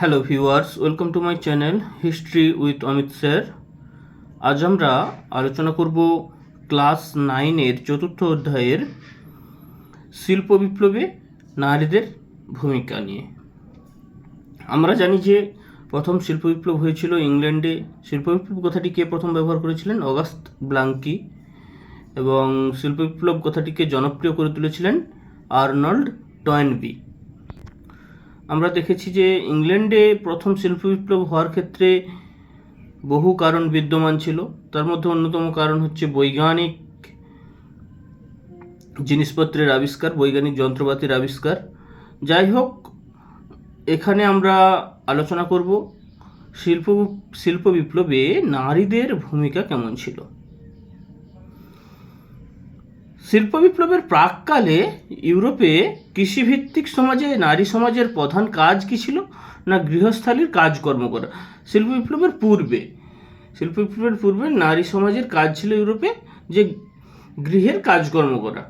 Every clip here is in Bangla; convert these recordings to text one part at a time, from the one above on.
Hello viewers welcome to my channel history with Amit sir আজ আমরা আলোচনা করব ক্লাস নাইনের চতুর্থ অধ্যায়ের শিল্প বিপ্লবে নারীদের ভূমিকা নিয়ে। আমরা জানি যে প্রথম শিল্প বিপ্লব হয়েছিল ইংল্যান্ডে। শিল্প বিপ্লব কথাটি কে প্রথম ব্যবহার করেছিলেন? Auguste Blanqui. এবং শিল্প বিপ্লব কথাটিকে জনপ্রিয় করে তুলেছিলেন আর্নল্ড টয়েনবি। আমরা দেখেছি যে ইংল্যান্ডে প্রথম শিল্প বিপ্লব হওয়ার ক্ষেত্রে বহু কারণ বিদ্যমান ছিল। তার মধ্যে অন্যতম কারণ হচ্ছে বৈজ্ঞানিক জিনিসপত্রের আবিষ্কার, বৈজ্ঞানিক যন্ত্রপাতির আবিষ্কার। যাই হোক, এখানে আমরা আলোচনা করব শিল্প শিল্প বিপ্লবে নারীদের ভূমিকা কেমন ছিল। শিল্প বিপ্লবের প্রাককালে ইউরোপে কৃষিভিত্তিক সমাজে নারী সমাজের প্রধান কাজ কী ছিল? না গৃহস্থালির কাজকর্ম করা? শিল্প বিপ্লবের পূর্বে শিল্প বিপ্লবের পূর্বে নারী সমাজের কাজ ছিল ইউরোপে যে গৃহের কাজকর্ম করা,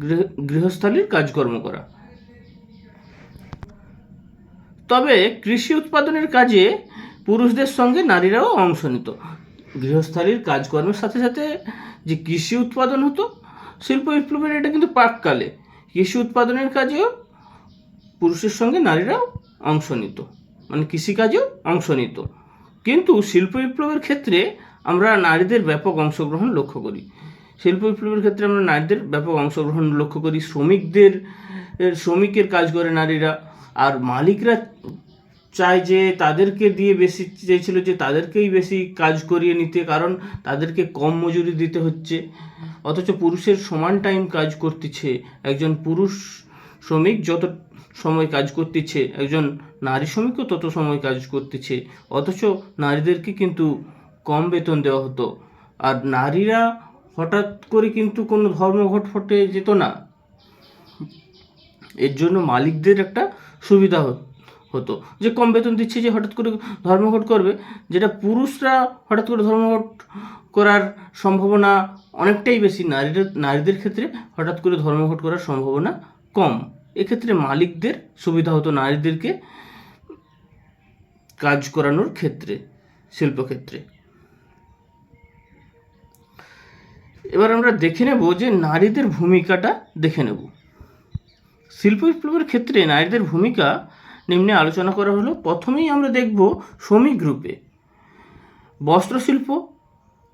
গৃহ, গৃহস্থালির কাজকর্ম করা। তবে কৃষি উৎপাদনের কাজে পুরুষদের সঙ্গে নারীরাও অংশ নিত। গৃহস্থালির কাজকর্মের সাথে সাথে যে কৃষি উৎপাদন হতো শিল্প বিপ্লবের এটা কিন্তু প্রাককালে। কৃষি উৎপাদনের কাজেও পুরুষের সঙ্গে নারীরাও অংশ নিত। মানে কৃষিকাজেও অংশ নিত। কিন্তু শিল্প বিপ্লবের ক্ষেত্রে আমরা নারীদের ব্যাপক অংশগ্রহণ লক্ষ্য করি। শিল্প বিপ্লবের ক্ষেত্রে আমরা নারীদের ব্যাপক অংশগ্রহণ লক্ষ্য করি। শ্রমিকদের শ্রমিকের কাজ করে নারীরা। আর মালিকরা চায় যে তাদেরকে দিয়ে বেশি চেয়েছিল যে তাদেরকেই বেশি কাজ করিয়ে নিতে, কারণ তাদেরকে কম মজুরি দিতে হচ্ছে। অথচ পুরুষের সমান টাইম কাজ করতেছে একজন পুরুষ শ্রমিক যত সময় কাজ করতেছে, একজন নারী শ্রমিকও তত সময় কাজ করতেছে। অথচ নারীদেরকে কিন্তু কম বেতন দেওয়া হতো। আর নারীরা হঠাৎ করে কিন্তু কোনো ধর্মঘট ফটে যেত না। এর জন্য মালিকদের একটা সুবিধা হতো। হতো। যে কম বেতন দিচ্ছে যে হঠাৎ করে ধর্মঘট করবে, যেটা পুরুষরা হঠাৎ করে ধর্মঘট করার সম্ভাবনা অনেকটাই বেশি। নারীদের নারীদের ক্ষেত্রে হঠাৎ করে ধর্মঘট করার সম্ভাবনা কম। এক্ষেত্রে মালিকদের সুবিধা হতো নারীদেরকে কাজ করানোর ক্ষেত্রে, শিল্পক্ষেত্রে। এবার আমরা দেখে নেব যে নারীদের ভূমিকাটা দেখে নেব। শিল্প বিপ্লবের ক্ষেত্রে নারীদের ভূমিকা নিম্নে আলোচনা করা হলো, প্রথমেই আমরা দেখব শ্রমিক গ্রুপে বস্ত্রশিল্প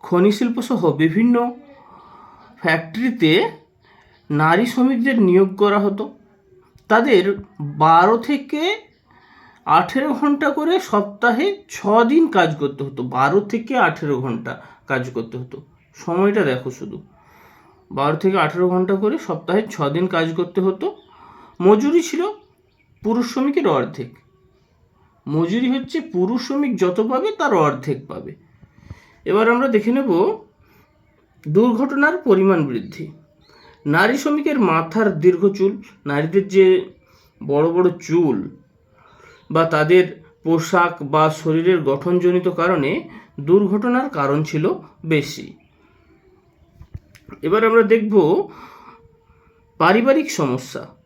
খনি শিল্প সহ বিভিন্ন ফ্যাক্টরিতে নারী শ্রমিকদের নিয়োগ করা হতো। তাদের বারো থেকে আঠেরো ঘণ্টা করে সপ্তাহে ছ দিন কাজ করতে হতো। বারো থেকে আঠেরো ঘণ্টা কাজ করতে হতো। সময়টা দেখো শুধু। বারো থেকে আঠেরো ঘণ্টা করে সপ্তাহে ছ দিন কাজ করতে হতো। মজুরি ছিল পুরুষ শ্রমিকের অর্ধেক। মজুরি হচ্ছে পুরুষ শ্রমিক যত পাবে তার অর্ধেক পাবে। এবার আমরা দেখে নেব দুর্ঘটনার পরিমাণ বৃদ্ধি। নারী শ্রমিকের মাথার দীর্ঘ চুল, নারীদের যে বড় বড় চুল বা তাদের পোশাক বা শরীরের গঠনজনিত কারণে দুর্ঘটনার কারণ ছিল বেশি। এবার আমরা দেখব পারিবারিক সমস্যা।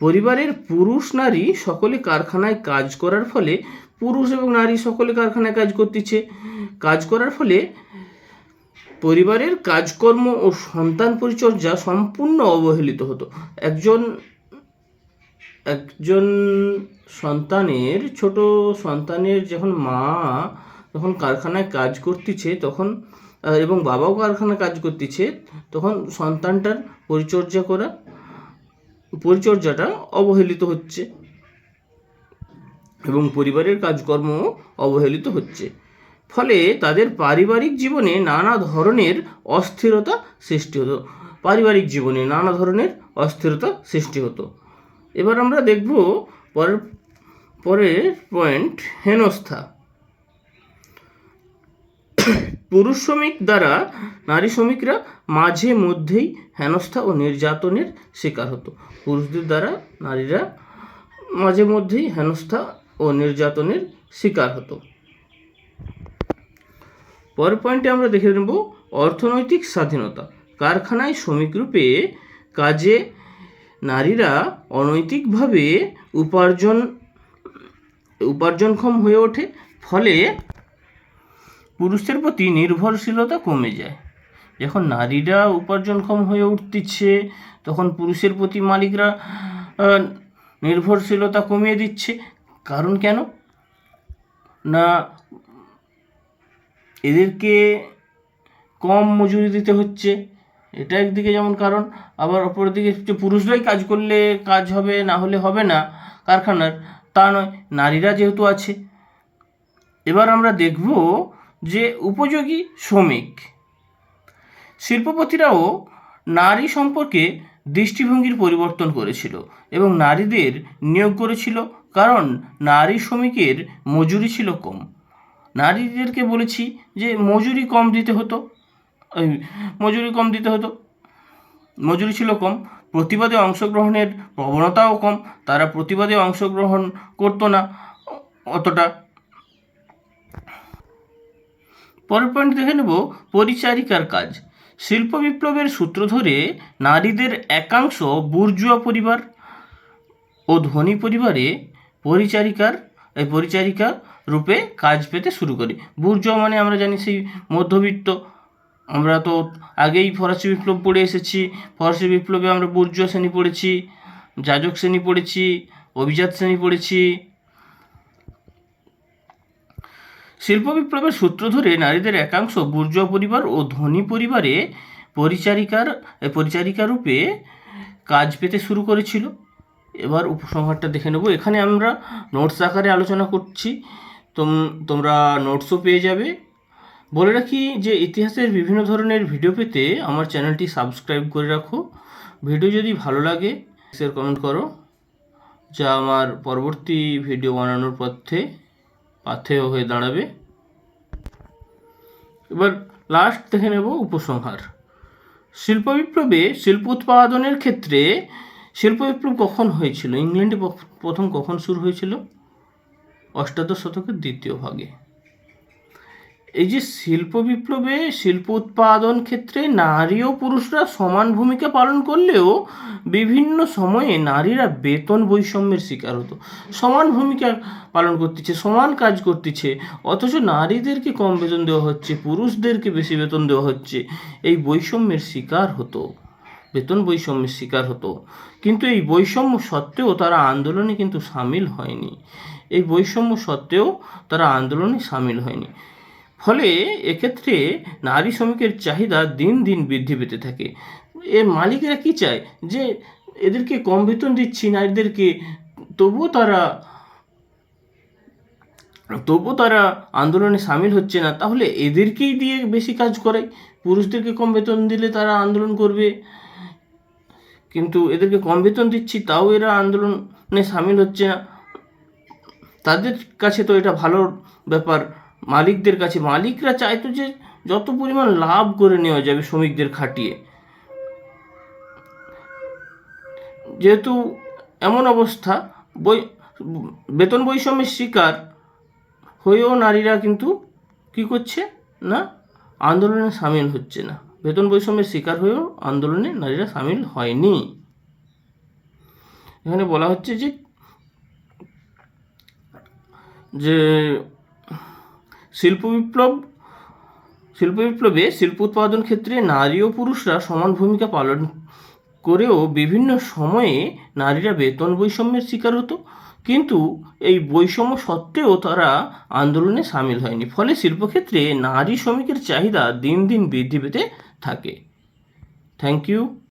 পরিবারের পুরুষ নারী সকলে কারখানায় কাজ করার ফলে পুরুষ এবং নারী সকলে কারখানায় কাজ করতেছে। কাজ করার ফলে পরিবারের কাজকর্ম ও সন্তান পরিচর্যা সম্পূর্ণ অবহেলিত হতো। একজন একজন সন্তানের, ছোট সন্তানের যখন মা যখন কারখানায় কাজ করতেছে, তখন এবং বাবাও কারখানায় কাজ করতেছে, তখন সন্তানটার পরিচর্যা করা পরিচর্যাটা অবহেলিত হচ্ছে এবং পরিবারের কাজকর্ম অবহেলিত হচ্ছে। ফলে তাদের পারিবারিক জীবনে নানা ধরনের অস্থিরতা সৃষ্টি হতো। পারিবারিক জীবনে নানা ধরনের অস্থিরতা সৃষ্টি হতো। এবার আমরা দেখব পরের পরের পয়েন্ট হেনস্থা। পুরুষ শ্রমিক দ্বারা নারী শ্রমিকরা মাঝে মধ্যেই হেনস্থা ও নির্যাতনের শিকার হতো। পুরুষদের দ্বারা নারীরা মাঝে মধ্যেই হেনস্থা ও নির্যাতনের শিকার হতো। পরের পয়েন্টে আমরা দেখে নেব অর্থনৈতিক স্বাধীনতা। কারখানায় শ্রমিক রূপে কাজে নারীরা অনৈতিকভাবে উপার্জন, উপার্জনক্ষম হয়ে ওঠে। ফলে পুরুষদের প্রতি নির্ভরশীলতা কমে যায়। যখন নারীরা উপার্জনক্ষম হয়ে উঠতেছে, তখন পুরুষের প্রতি মালিকরা নির্ভরশীলতা কমিয়ে দিচ্ছে। কারণ কেন? না, এদেরকে কম মজুরি দিতে হচ্ছে। এটা একদিকে যেমন কারণ, আবার অপরদিকে যে পুরুষরাই কাজ করলে কাজ হবে, না হলে হবে না কারখানার, তা নয়। নারীরা যেহেতু আছে, এবার আমরা দেখব যে উপযোগী শ্রমিক। শিল্পপতিরাও নারী সম্পর্কে দৃষ্টিভঙ্গির পরিবর্তন করেছিল এবং নারীদের নিয়োগ করেছিল কারণ নারী শ্রমিকের মজুরি ছিল কম। নারীদেরকে বলেছি যে মজুরি কম দিতে হতো। মজুরি কম দিতে হতো। মজুরি ছিল কম। প্রতিবাদে অংশগ্রহণের প্রবণতাও কম। তারা প্রতিবাদে অংশগ্রহণ করতো না। অতটা পরের পয়েন্ট দেখে নেব পরিচারিকার কাজ। শিল্প বিপ্লবের সূত্র ধরে নারীদের একাংশ বুর্জুয়া পরিবার ও ধনী পরিবারে পরিচারিকার এই পরিচারিকা রূপে কাজ পেতে শুরু করে। বুর্জুয়া মানে আমরা জানি সেই মধ্যবিত্ত। আমরা তো আগেই ফরাসি বিপ্লব পড়ে এসেছি। ফরাসি বিপ্লবে আমরা বুর্জুয়া শ্রেণি পড়েছি, যাজক শ্রেণি পড়েছি, অভিজাত শ্রেণি পড়েছি। শিল্প বিপ্লবের সূত্র ধরে নারীদের একাংশ বুর্জুয়া পরিবার ও ধনী পরিবারে পরিচারিকার পরিচারিকা রূপে কাজ পেতে শুরু করেছিল। এবার উপসংহারটা দেখে নেব। এখানে আমরা নোটস আকারে আলোচনা করছি। তোম, তোমরা নোটসও পেয়ে যাবে। বলে রাখি যে ইতিহাসের বিভিন্ন ধরনের ভিডিও পেতে আমার চ্যানেলটি সাবস্ক্রাইব করে রাখো। ভিডিও যদি ভালো লাগে শেয়ার কমেন্ট করো। যা আমার পরবর্তী ভিডিও বানানোর পথে পাথেয় হয়ে দাঁড়াবে। এবার লাস্ট দেখে নেব উপসংহার। শিল্প বিপ্লবে শিল্প উৎপাদনের ক্ষেত্রে শিল্প বিপ্লব কখন হয়েছিল? ইংল্যান্ডে প্রথম কখন শুরু হয়েছিল? অষ্টাদশ শতকের দ্বিতীয় ভাগে। এই যে শিল্প বিপ্লবে শিল্প উৎপাদন ক্ষেত্রে নারী ও পুরুষরা সমান ভূমিকা পালন করলেও বিভিন্ন সময়ে নারীরা বেতন বৈষম্যের শিকার হতো। সমান ভূমিকা পালন করতেছে, সমান কাজ করতেছে, অথচ নারীদেরকে কম বেতন দেওয়া হচ্ছে, পুরুষদেরকে বেশি বেতন দেওয়া হচ্ছে, এই বৈষম্যের শিকার হতো, বেতন বৈষম্যের শিকার হতো। কিন্তু এই বৈষম্য সত্ত্বেও তারা আন্দোলনে কিন্তু সামিল হয়নি। এই বৈষম্য সত্ত্বেও তারা আন্দোলনে সামিল হয়নি। ফলে এক্ষেত্রে নারী শ্রমিকের চাহিদা দিন দিন বৃদ্ধি পেতে থাকে। এর মালিকেরা কি চায়? যে এদেরকে কম বেতন দিচ্ছি, নারীদেরকে তবুও তারা তবুও তারা আন্দোলনে সামিল হচ্ছে না, তাহলে এদেরকেই দিয়ে বেশি কাজ করাই। পুরুষদেরকে কম বেতন দিলে তারা আন্দোলন করবে। কিন্তু এদেরকে কম বেতন দিচ্ছি, তাও এরা আন্দোলনে সামিল হচ্ছে না। তাদের কাছে তো এটা ভালো ব্যাপার। মালিকদের কাছে, মালিকরা চাইতো যে যত পরিমাণ লাভ করে নেওয়া যাবে শ্রমিকদের খাটিয়ে। যেহেতু এমন অবস্থা বই বেতন বৈষম্যের শিকার হয়েও নারীরা কিন্তু কি করছে না, আন্দোলনে সামিল হচ্ছে না। বেতন বৈষম্যের শিকার হয়েও আন্দোলনে নারীরা সামিল হয়নি। এখানে বলা হচ্ছে যে যে শিল্প বিপ্লব, শিল্প বিপ্লবে শিল্প উৎপাদন ক্ষেত্রে নারী ও পুরুষরা সমান ভূমিকা পালন করেও বিভিন্ন সময়ে নারীরা বেতন বৈষম্যের শিকার হতো। কিন্তু এই বৈষম্য সত্ত্বেও তারা আন্দোলনে সামিল হয়নি। ফলে শিল্পক্ষেত্রে নারী শ্রমিকের চাহিদা দিন দিন বৃদ্ধি পেতে থাকে। Thank you